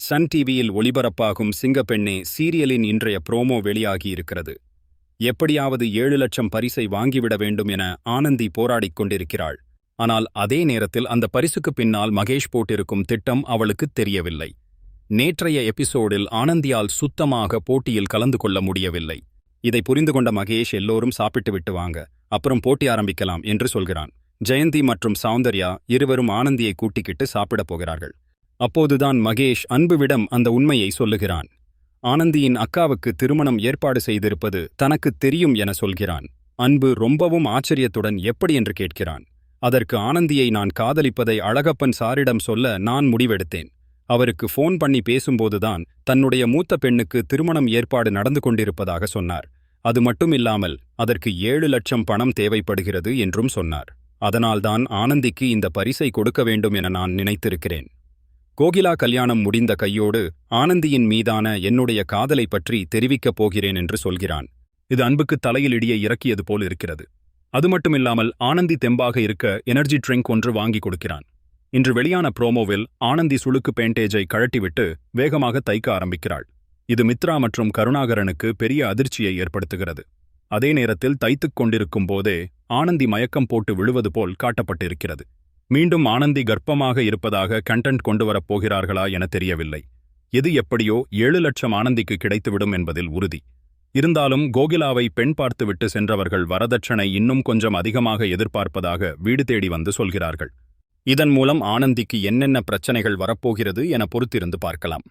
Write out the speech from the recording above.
Sun டிவியில் ஒளிபரப்பாகும் சிங்கப்பெண்ணே சீரியலின் இன்றைய ப்ரோமோ வெளியாகியிருக்கிறது. எப்படியாவது ஏழு லட்சம் பரிசை வாங்கிவிட வேண்டும் என ஆனந்தி போராடிக் கொண்டிருக்கிறாள். ஆனால் அதே நேரத்தில் அந்த பரிசுக்கு பின்னால் மகேஷ் போட்டிருக்கும் திட்டம் அவளுக்கு தெரியவில்லை. நேற்றைய எபிசோடில் ஆனந்தியால் சுத்தமாக போட்டியில் கலந்து கொள்ள முடியவில்லை. இதை புரிந்து கொண்ட மகேஷ் எல்லோரும் சாப்பிட்டு விட்டு வாங்க அப்புறம் போட்டி ஆரம்பிக்கலாம் என்று சொல்கிறான். ஜெயந்தி மற்றும் சௌந்தர்யா இருவரும் ஆனந்தியை கூட்டிக்கிட்டு சாப்பிடப் போகிறார்கள். அப்போதுதான் மகேஷ் அன்புவிடம் அந்த உண்மையை சொல்லுகிறான். ஆனந்தியின் அக்காவுக்கு திருமணம் ஏற்பாடு செய்திருப்பது தனக்குத் தெரியும் என சொல்கிறான். அன்பு ரொம்பவும் ஆச்சரியத்துடன் எப்படி என்று கேட்கிறான். அதற்கு ஆனந்தியை நான் காதலிப்பதை அழகப்பன் சாரிடம் சொல்ல நான் முடிவெடுத்தேன். அவருக்கு ஃபோன் பண்ணி பேசும்போதுதான் தன்னுடைய மூத்த பெண்ணுக்கு திருமணம் ஏற்பாடு நடந்து கொண்டிருப்பதாக சொன்னார். அது மட்டுமில்லாமல் அதற்கு ஏழு லட்சம் பணம் தேவைப்படுகிறது என்றும் சொன்னார். அதனால்தான் ஆனந்திக்கு இந்த பரிசை கொடுக்க வேண்டும் என நான் நினைத்திருக்கிறேன். கோகிலா கல்யாணம் முடிந்த கையோடு ஆனந்தியின் மீதான என்னுடைய காதலை பற்றி தெரிவிக்கப் போகிறேன் என்று சொல்கிறான். இது அன்புக்கு தலையில் இடியே இறக்கியது போல் இருக்கிறது. அது மட்டுமில்லாமல் ஆனந்தி தெம்பாக இருக்க எனர்ஜி ட்ரிங்க் ஒன்று வாங்கி கொடுக்கிறான். இன்று வெளியான ப்ரோமோவில் ஆனந்தி சுளுக்கு பேண்டேஜை கழட்டிவிட்டு வேகமாக தைக்க ஆரம்பிக்கிறாள். இது மித்ரா மற்றும் கருணாகரனுக்கு பெரிய அதிர்ச்சியை ஏற்படுத்துகிறது. அதே நேரத்தில் தைத்துக் கொண்டிருக்கும் போதே ஆனந்தி மயக்கம் போட்டு விழுவது போல் காட்டப்பட்டிருக்கிறது. மீண்டும் ஆனந்தி கர்ப்பமாக இருப்பதாக கண்டென்ட் கொண்டு வரப் போகிறார்களா என தெரியவில்லை. எது எப்படியோ ஏழு லட்சம் ஆனந்திக்கு கிடைத்துவிடும் என்பதில் உறுதி. இருந்தாலும் கோகிலாவை பெண் பார்த்துவிட்டு சென்றவர்கள் வரதட்சணை இன்னும் கொஞ்சம் அதிகமாக எதிர்பார்ப்பதாக வீடு தேடி வந்து சொல்கிறார்கள். இதன் மூலம் ஆனந்திக்கு என்னென்ன பிரச்சனைகள் வரப்போகிறது என பொறுத்திருந்து பார்க்கலாம்.